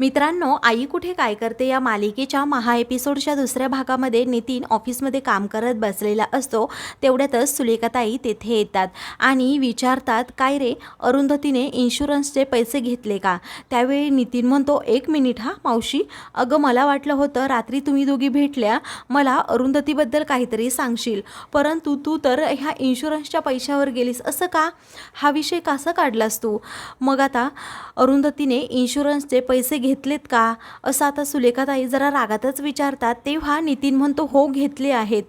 मित्रांनो आई कुठे काय करते या मालिकेच्या महा एपिसोडच्या दुसऱ्या भागामध्ये नितीन ऑफिसमध्ये काम करत बसलेला असतो तेवढ्यातच सुलेखाताई तेथे येतात आणि विचारतात काय रे अरुंधतीने इन्शुरन्सचे पैसे घेतले का? त्यावेळी नितीन म्हणतो एक मिनिट हा मावशी. अगं मला वाटलं होतं रात्री तुम्ही दोघी भेटल्या. मला अरुंधतीबद्दल काहीतरी सांगशील. परंतु तू तर ह्या इन्शुरन्सच्या पैशावर गेलीस असं का? हा विषय कसा काढलास तू? मग आता अरुंधतीने इन्शुरन्सचे पैसे घेतलेत का? असं आता सुलेखाताई जरा रागातच विचारतात. तेव्हा नितीन म्हणतो हो घेतले आहेत.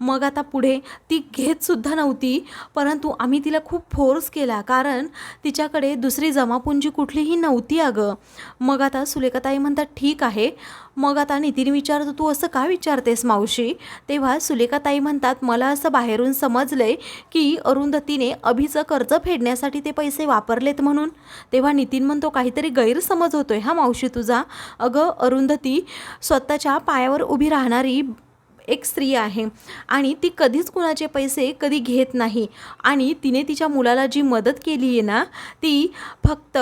मग आता पुढे ती घेतसुद्धा नव्हती परंतु आम्ही तिला खूप फोर्स केला. कारण तिच्याकडे दुसरी जमापुंजी कुठलीही नव्हती अगं. मग आता सुलेखाताई म्हणतात ठीक आहे. मग आता नितीन विचारतो तू असं का विचारतेस मावशी? तेव्हा सुलेखाताई म्हणतात मला असं बाहेरून समजलंय की अरुंधतीने अभिचं कर्ज फेडण्यासाठी ते पैसे वापरलेत म्हणून. तेव्हा नितीन म्हणतो काहीतरी गैरसमज होतोय हा मावशी तुझा. अगं अरुंधती स्वतःच्या पायावर उभी राहणारी एक स्त्री आहे आणि ती कधीच कुणाचे पैसे कधी घेत नाही आणि तिने तिच्या मुलाला जी मदत केली आहे ना ती फक्त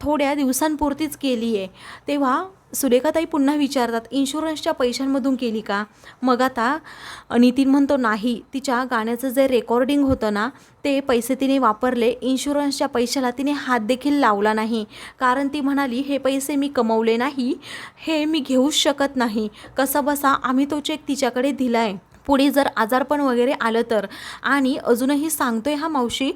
थोड्या दिवसांपुरतीच केली आहे तेव्हा सुरेखाताई पुन्हा विचारतात इन्शुरन्सच्या पैशांमधून केली का? मग आता नितीन म्हणतो नाही तिच्या गाण्याचं जे रेकॉर्डिंग होतं ना ते पैसे तिने वापरले. इन्शुरन्सच्या पैशाला तिने हात देखील लावला नाही. कारण ती म्हणाली हे पैसे मी कमवले नाही. हे मी घेऊच शकत नाही. कसा बसा आम्ही तो चेक तिच्याकडे दिला आहे पुढे जर आजारपण वगैरे आलं तर. आणि अजूनही सांगतोय हा मावशी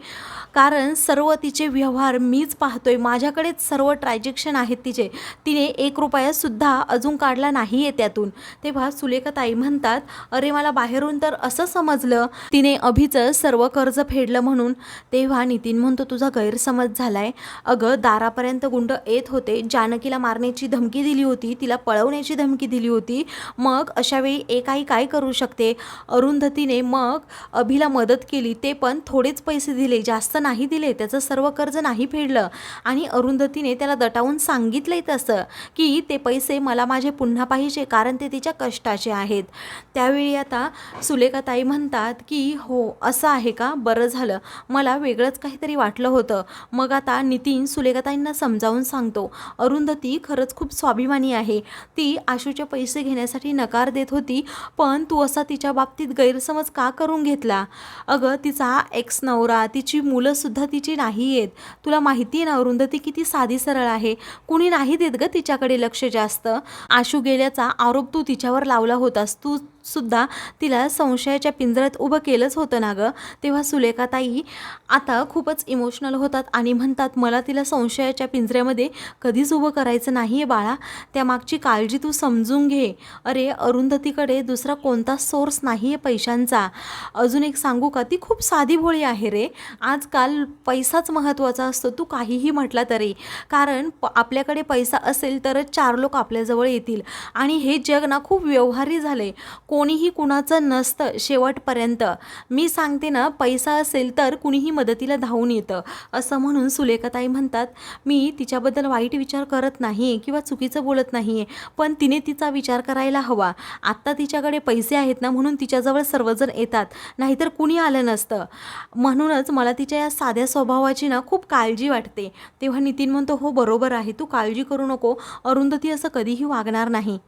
कारण सर्व तिचे व्यवहार मीच पाहतोय. माझ्याकडेच सर्व ट्रान्झॅक्शन आहेत तिचे. तिने एक रुपयासुद्धा अजून काढला नाही आहे त्यातून. तेव्हा सुलेखाताई म्हणतात अरे मला बाहेरून तर असं समजलं. तिने अभिचं सर्व कर्ज फेडलं म्हणून. तेव्हा नितीन म्हणतो तुझा गैरसमज झालाय. अगं दारापर्यंत गुंड येत होते. जानकीला मारण्याची धमकी दिली होती. तिला पळवण्याची धमकी दिली होती. मग अशावेळी एक आई काय करू शकते? अरुंधतीने मग अभिला मदत केली. ते पण थोडेच पैसे दिले. जास्त नाही दिले. त्याचं सर्व कर्ज नाही फेडलं. आणि अरुंधतीने त्याला दटावून सांगितलंय तसं की ते पैसे मला माझे पुन्हा पाहिजे कारण ते तिच्या कष्टाचे आहेत. त्यावेळी आता सुलेखाताई म्हणतात की हो असं आहे का? बरं झालं. मला वेगळंच काहीतरी वाटलं होतं. मग आता नितीन सुलेखाताईंना समजावून सांगतो. अरुंधती खरंच खूप स्वाभिमानी आहे. ती आशूचे पैसे घेण्यासाठी नकार देत होती. पण तू असा तिच्या बाबतीत गैरसमज का करून घेतला? अगं तिचा एक्स नवरा तिची मुलंसुद्धा तिची नाही आहेत तुला माहिती आहे ना अरुंधती किती साधी सरळ आहे. कुणी नाही देत गं तिच्याकडे लक्ष जास्त. आशू गेल्याचा आरोप तू तिच्यावर लावला होतास. तू सुद्धा तिला संशयाच्या पिंजऱ्यात उभं केलंच होतं ना गं. तेव्हा सुलेखाताई आता खूपच इमोशनल होतात आणि म्हणतात मला तिला संशयाच्या पिंजऱ्यामध्ये कधीच उभं करायचं नाही आहे बाळा. त्यामागची काळजी तू समजून घे. अरे अरुंधतीकडे दुसरा कोणता सोर्स नाही आहे पैशांचा. अजून एक सांगू का? ती खूप साधी भोळी आहे रे. आजकाल पैसाच महत्त्वाचा असतो तू काहीही म्हटला तरी. कारण प आपल्याकडे पैसा असेल तरच चार लोक आपल्याजवळ येतील. आणि हे जग ना खूप व्यवहारी झाले कोणीही कुणाचं नसतं शेवटपर्यंत. मी सांगते ना पैसा असेल तर कुणीही मदतीला धावून येतं. असं म्हणून सुलेखाताई म्हणतात मी तिच्याबद्दल वाईट विचार करत नाही आहे किंवा चुकीचं बोलत नाही आहे पण तिने तिचा विचार करायला हवा. आत्ता तिच्याकडे पैसे आहेत ना म्हणून तिच्याजवळ सर्वजण येतात. नाहीतर कुणी आलं नसतं. म्हणूनच मला तिच्या या साध्या स्वभावाची ना खूप काळजी वाटते. तेव्हा नितीन म्हणतो हो बरोबर आहे. तू काळजी करू नको. अरुंधती असं कधीही वागणार नाही.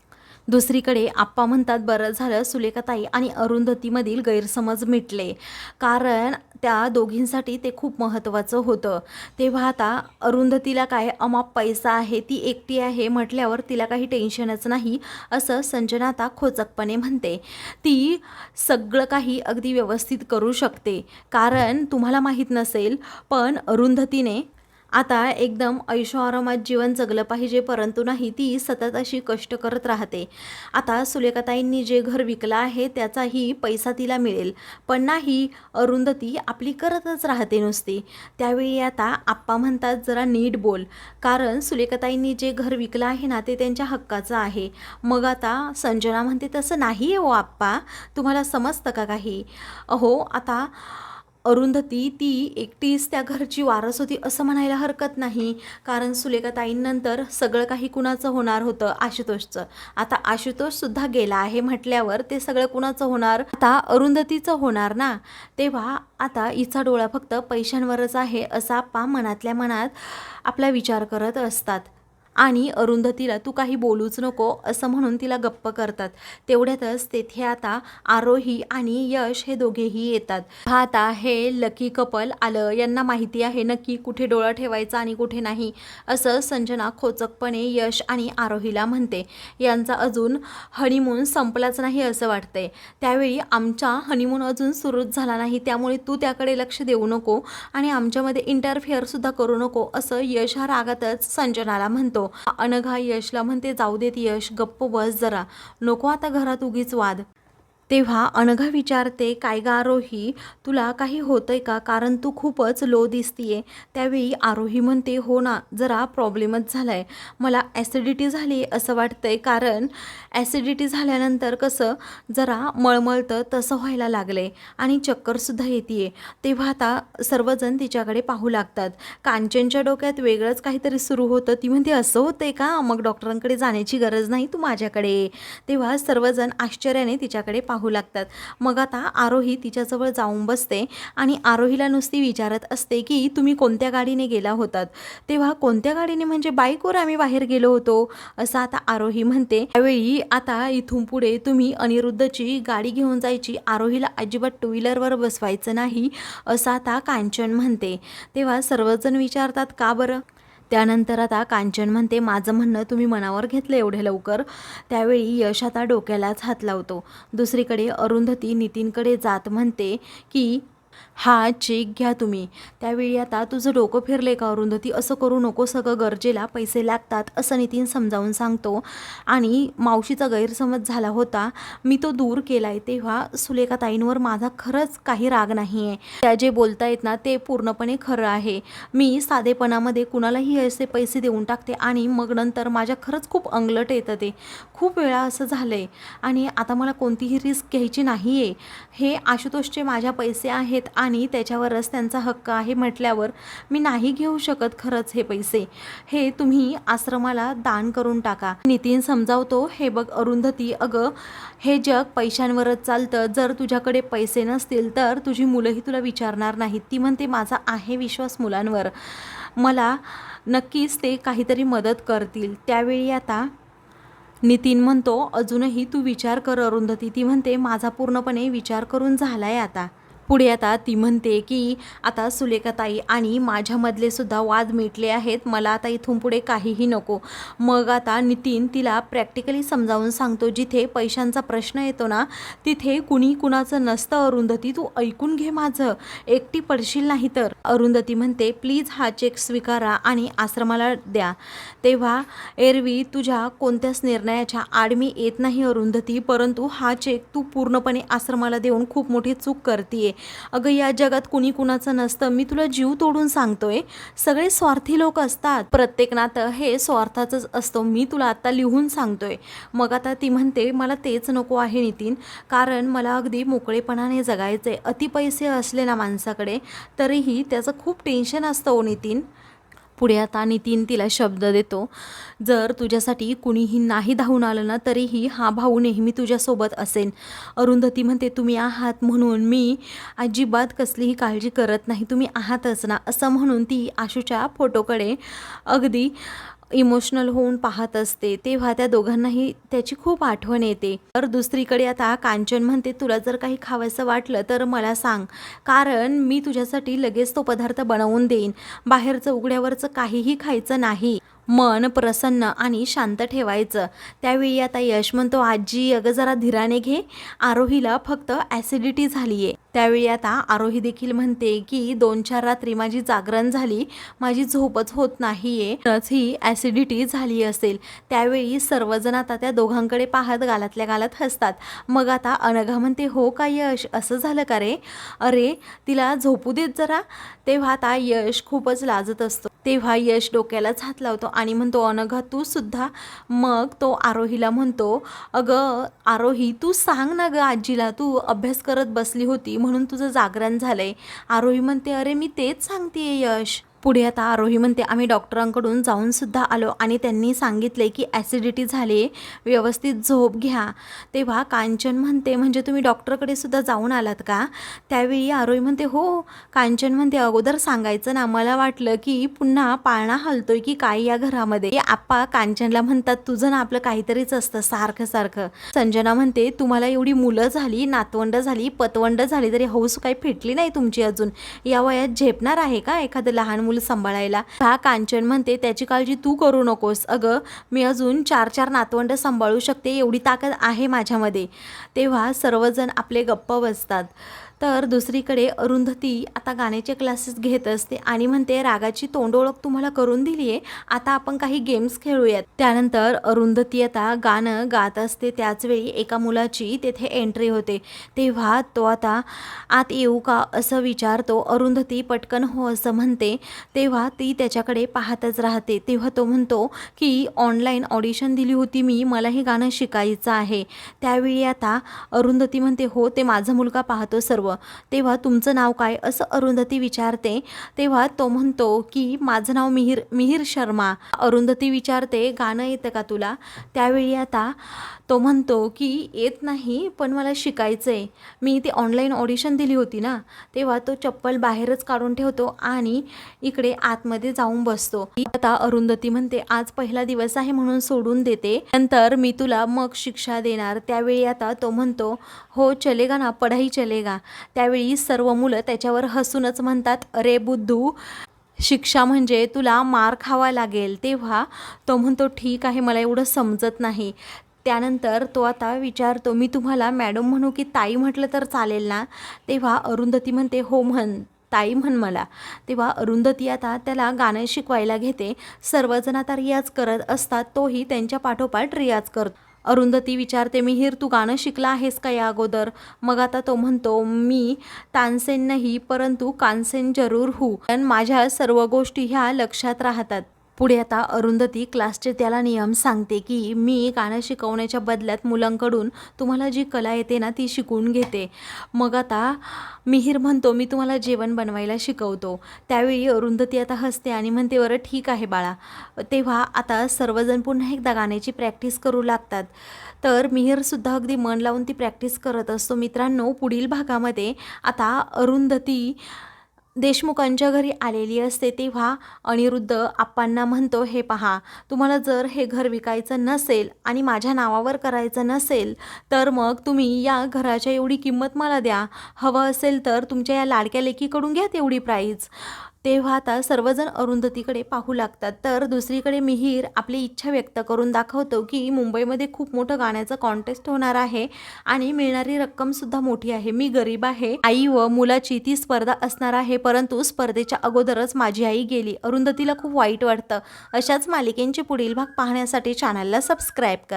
दुसरीकडे आप्पा म्हणतात बरं झालं सुलेखाताई आणि अरुंधतीमधील गैरसमज मिटले. कारण त्या दोघींसाठी ते खूप महत्त्वाचं होतं. तेव्हा आता अरुंधतीला काय अमाप पैसा आहे ती एकटी आहे म्हटल्यावर तिला काही टेन्शनच नाही असं संजना आता खोचकपणे म्हणते. ती सगळं काही अगदी व्यवस्थित करू शकते. कारण तुम्हाला माहीत नसेल पण अरुंधतीने आता एकदम ऐशोआरामात जीवन जगलं पाहिजे परंतु नाही ती सतत अशी कष्ट करत राहते. आता सुलेखाताईंनी जे घर विकलं आहे त्याचाही पैसा तिला मिळेल. पण नाही अरुंधती आपली करतच राहते नुसती. त्यावेळी आता आप्पा म्हणतात जरा नीट बोल. कारण सुलेखाताईंनी जे घर विकलं आहे ना ते त्यांच्या हक्काचं आहे. मग आता संजना म्हणते तसं नाही आहे ओ हो आप्पा. तुम्हाला समजतं का काही? अहो आता अरुंधती ती एकटीच त्या घरची वारस होती असं म्हणायला हरकत नाही. कारण सुलेखाताईंनंतर सगळं काही कुणाचं होणार होतं? आशुतोषचं. आता आशुतोषसुद्धा गेला आहे म्हटल्यावर ते सगळं कुणाचं होणार? आता अरुंधतीचं होणार ना? तेव्हा आता हिचा डोळा फक्त पैशांवरच आहे असा आप्पा मनातल्या मनात आपला विचार करत असतात. आणि अरुंधतीला तू काही बोलूच नको असं म्हणून तिला गप्प करतात. तेवढ्यातच तेथे आता आरोही आणि यश हे दोघेही येतात. आता हे लकी कपल आलं यांना माहिती आहे नक्की कुठे डोळा ठेवायचा आणि कुठे नाही असं संजना खोचकपणे यश आणि आरोहीला म्हणते. यांचा अजून हनीमून संपलाच नाही असं वाटतंय. त्यावेळी आमचा हनीमून अजून सुरूच झाला नाही त्यामुळे तू त्याकडे लक्ष देऊ नको आणि आमच्यामध्ये इंटरफेअरसुद्धा करू नको असं यश हा रागातच संजनाला म्हणतो. अनघा यशला म्हणते जाऊ देत यश गप्प बस जरा. नको आता घरात उगीच वाद. तेव्हा अनघा विचारते काय गा आरोही? तुला काही होतंय का? कारण तू खूपच लो दिसतीये. त्यावेळी आरोही म्हणते हो ना जरा प्रॉब्लेमच झालाय. मला ॲसिडिटी झाली असं वाटतंय. कारण ॲसिडिटी झाल्यानंतर कसं जरा मळमळतं तसं व्हायला लागलंय आणि चक्करसुद्धा येते तेव्हा आता सर्वजण तिच्याकडे पाहू लागतात. कांचनच्या डोक्यात वेगळंच काहीतरी सुरू होतं. ती म्हणते असं होतंय का? मग डॉक्टरांकडे जाण्याची गरज नाही तू माझ्याकडे. तेव्हा सर्वजण आश्चर्याने तिच्याकडे पाहू लागतात. मग आता आरोही तिच्याजवळ जाऊन बसते आणि आरोहीला नुसती विचारत असते की तुम्ही कोणत्या गाडीने गेला होतात? तेव्हा कोणत्या गाडीने? म्हणजे बाईकवर आम्ही बाहेर गेलो होतो. असं आता आरोही म्हणते. त्यावेळी आता इथून पुढे तुम्ही अनिरुद्धची गाडी घेऊन जायची आरोहीला अजिबात टू व्हीलरवर बसवायचं नाही असं आता कांचन म्हणते. तेव्हा सर्वजण विचारतात का बरं? त्यानंतर आता कांचन म्हणते माझं म्हणणं तुम्ही मनावर घेतलं एवढे लवकर. त्यावेळी यश आता डोक्यालाच हात लावतो. दुसरीकडे अरुंधती नितीनकडे जात म्हणते की हा चेक घ्या तुम्ही. त्यावेळी आता तुझं डोकं फिरले का अरुंधती? असं करू नको सगळं गरजेला पैसे लागतात असं नितीन समजावून सांगतो. आणि मावशीचा गैरसमज झाला होता. मी तो दूर केला आहे तेव्हा सुलेखा ताईंवर माझा खरंच काही राग नाही आहे त्या जे बोलतायत ना ते पूर्णपणे खरं आहे. मी साधेपणामध्ये कुणालाही असे पैसे देऊन टाकते आणि मग नंतर माझ्या खरंच खूप अंगलट येतं ते. खूप वेळा असं झालं आहे आणि आता मला कोणतीही रिस्क घ्यायची नाही आहे हे आशुतोषचे माझ्या पैसे आहेत आणि त्याच्यावरच त्यांचा हक्क आहे म्हटल्यावर मी नाही घेऊ शकत खरंच हे पैसे. हे तुम्ही आश्रमाला दान करून टाका. नितीन समजावतो हे बघ अरुंधती अगं हे जग पैशांवरच चालतं. जर तुझ्याकडे पैसे नसतील तर तुझी मुलंही तुला विचारणार नाहीत. ती म्हणते माझा आहे विश्वास मुलांवर. मला नक्कीच ते काहीतरी मदत करतील. त्यावेळी आता नितीन म्हणतो अजूनही तू विचार कर अरुंधती. ती म्हणते माझा पूर्णपणे विचार करून झालाय आता. पुढे आता ती म्हणते की आता सुलेखाताई आणि माझ्यामधले सुद्धा वाद मिटले आहेत. मला आता इथून पुढे काहीही नको. मग आता नितीन तिला प्रॅक्टिकली समजावून सांगतो जिथे पैशांचा प्रश्न येतो ना तिथे कुणी कुणाचं नसतं अरुंधती. तू ऐकून घे माझं. एकटी पडशील नाही तर. अरुंधती म्हणते प्लीज हा चेक स्वीकारा आणि आश्रमाला द्या. तेव्हा एरवी तुझ्या कोणत्याच निर्णयाच्या आड मी येत नाही अरुंधती. परंतु हा चेक तू पूर्णपणे आश्रमाला देऊन खूप मोठी चूक करतीये. अगं या जगात कुणी कुणाचं नसतं. मी तुला जीव तोडून सांगतोय. सगळे स्वार्थी लोक असतात. प्रत्येक नातं हे स्वार्थाचंच असतं. मी तुला आता लिहून सांगतोय. मग आता ती म्हणते मला तेच नको आहे नितीन. कारण मला अगदी मोकळेपणाने जगायचं आहे अति पैसे असले ना माणसाकडे तरीही त्याचं खूप टेन्शन असतं ओ नितीन. पुढे आता नितीन तिला शब्द देतो. जर तुझ्यासाठी कुणीही नाही धावून आलं ना तरीही हा भाऊ नेहमी तुझ्यासोबत असेल अरुंधती म्हणते तुम्ही आहात म्हणून मी अजिबात कसलीही काळजी करत नाही. तुम्ही आहातच ना. असं म्हणून ती आशूच्या फोटोकडे अगदी इमोशनल होऊन पाहत असते तेव्हा त्या दोघांनाही त्याची खूप आठवण येते. तर दुसरीकडे आता कांचन म्हणते तुला जर काही खावायचं वाटलं तर मला सांग कारण मी तुझ्यासाठी लगेच तो पदार्थ बनवून देईन. बाहेरचं उघड्यावरचं काहीही खायचं नाही. मन प्रसन्न आणि शांत ठेवायचं. त्यावेळी आता यश म्हणतो आजी अगं जरा धीराने घे. आरोहीला फक्त ॲसिडिटी झाली आहे त्यावेळी आता आरोही देखील म्हणते की दोन चार रात्री माझी जागरण झाली. माझी झोपच होत नाही आहे ही ॲसिडिटी झाली असेल. त्यावेळी सर्वजण आता त्या दोघांकडे पाहत गालातल्या गालात हसतात. मग आता अनघा म्हणते हो का यश? असं झालं का रे? अरे तिला झोपू देत जरा. तेव्हा आता यश खूपच लाजत असतो. तेव्हा यश डोक्यालाच हात लावतो आणि म्हणतो अनघा तू सुद्धा मग तो आरोहीला म्हणतो अगं आरोही तू सांग ना गं आजीला तू अभ्यास करत बसली होती म्हणून तुझं जागरण झालंय. आरोही म्हणते अरे मी तेच सांगते यश. पुढे आता आरोही म्हणते आम्ही डॉक्टरांकडून जाऊनसुद्धा आलो आणि त्यांनी सांगितले की ॲसिडिटी झाली व्यवस्थित झोप घ्या. तेव्हा कांचन म्हणते म्हणजे तुम्ही डॉक्टरकडे सुद्धा जाऊन आलात का? त्यावेळी आरोही म्हणते हो. कांचन म्हणते अगोदर सांगायचं ना मला वाटलं की पुन्हा पाळणा हलतोय की काय या घरामध्ये? आप्पा कांचनला म्हणतात तुझं ना आपलं काहीतरीच असतं सारखं सारखं. संजना म्हणते तुम्हाला एवढी मुलं झाली नातवंड झाली पतवंड झाली तरी हौस काही फिटली नाही तुमची अजून? या वयात झेपणार आहे का एखादं लहान मुलं सांभाळायला. हा कांचन म्हणते त्याची काळजी तू करू नकोस. अगं मी अजून चार चार नातवंड सांभाळू शकते एवढी ताकद आहे माझ्यामध्ये. तेव्हा सर्वजण आपले गप्प बसतात. तर दुसरीकडे अरुंधती आता गाण्याचे क्लासेस घेत असते आणि म्हणते रागाची तोंडओळख तुम्हाला करून दिली आहे आता आपण काही गेम्स खेळूयात. त्यानंतर अरुंधती आता गाणं गात असते. त्याचवेळी एका मुलाची तेथे एंट्री होते. तेव्हा तो आता आत येऊ का? असं विचारतो. अरुंधती पटकन हो असं म्हणते. तेव्हा ती त्याच्याकडे पाहतच राहते. तेव्हा तो म्हणतो की ऑनलाईन ऑडिशन दिली होती मी. मला हे गाणं शिकायचं आहे. त्यावेळी आता अरुंधती म्हणते हो ते माझा मुलगा पाहतो सर्व तेव्हा तुमचं नाव काय? असं अरुंधती विचारते. तेव्हा तो म्हणतो की माझं नाव मिहिर मिहिर शर्मा. अरुंधती विचारते गाणं येतं का तुला? त्यावेळी आता तो म्हणतो की येत नाही पण मला शिकायचं आहे मी ती ऑनलाईन ऑडिशन दिली होती ना? तेव्हा तो चप्पल बाहेरच काढून ठेवतो आणि इकडे आतमध्ये जाऊन बसतो. आता अरुंधती म्हणते आज पहिला दिवस आहे म्हणून सोडून देते. नंतर मी तुला मग शिक्षा देणार. त्यावेळी आता तो म्हणतो हो चलेगा ना पढाई चलेगा. त्यावेळी सर्व मुलं त्याच्यावर हसूनच म्हणतात अरे बुद्धू शिक्षा म्हणजे तुला मार खावा लागेल. तेव्हा तो म्हणतो ठीक आहे मला एवढं समजत नाही. त्यानंतर तो आता विचारतो मी तुम्हाला मॅडम म्हणू की ताई म्हटलं तर चालेल ना? तेव्हा अरुंधती म्हणते हो म्हण ताई म्हण मला. तेव्हा अरुंधती आता त्याला गाणं शिकवायला घेते. सर्वजण आता रियाज करत असतात तोही त्यांच्या पाठोपाठ रियाज करतो. अरुंधती विचारते मिहीर तू गाणं शिकला आहेस का या अगोदर? मग आता तो म्हणतो मी तानसेन नाही परंतु कानसेन जरूर हू. पण माझ्या सर्व गोष्टी ह्या लक्षात राहतात. पुढे आता अरुंधती क्लासचे त्याला नियम सांगते की मी गाणं शिकवण्याच्या बदल्यात मुलांकडून तुम्हाला जी कला येते ना ती शिकवून घेते. मग आता मिहीर म्हणतो मी तुम्हाला जेवण बनवायला शिकवतो. त्यावेळी अरुंधती आता हसते आणि म्हणते बरं ठीक आहे बाळा. तेव्हा आता सर्वजण पुन्हा एकदा गाण्याची प्रॅक्टिस करू लागतात. तर मिहीरसुद्धा अगदी मन लावून ती प्रॅक्टिस करत असतो. मित्रांनो पुढील भागामध्ये आता अरुंधती देशमुखांच्या घरी आलेली असते तेव्हा अनिरुद्ध आप्पांना म्हणतो हे पहा तुम्हाला जर हे घर विकायचं नसेल आणि माझ्या नावावर करायचं नसेल तर मग तुम्ही या घराच्या एवढी किंमत मला द्या. हवं असेल तर तुमच्या या लाडक्या लेकीकडून घ्या तेवढी प्राईज तेव्हा आता सर्वजण अरुंधतीकडे पाहू लागतात. तर दुसरीकडे मिहीर आपली इच्छा व्यक्त करून दाखवतो की मुंबईमध्ये खूप मोठं गाण्याचं कॉन्टेस्ट होणार आहे आणि मिळणारी रक्कमसुद्धा मोठी आहे. मी गरीब आहे आई व मुलाची ती स्पर्धा असणार आहे परंतु स्पर्धेच्या अगोदरच माझी आई गेली. अरुंधतीला खूप वाईट वाटतं. अशाच मालिकेंचे पुढील भाग पाहण्यासाठी चॅनलला सबस्क्राईब करा.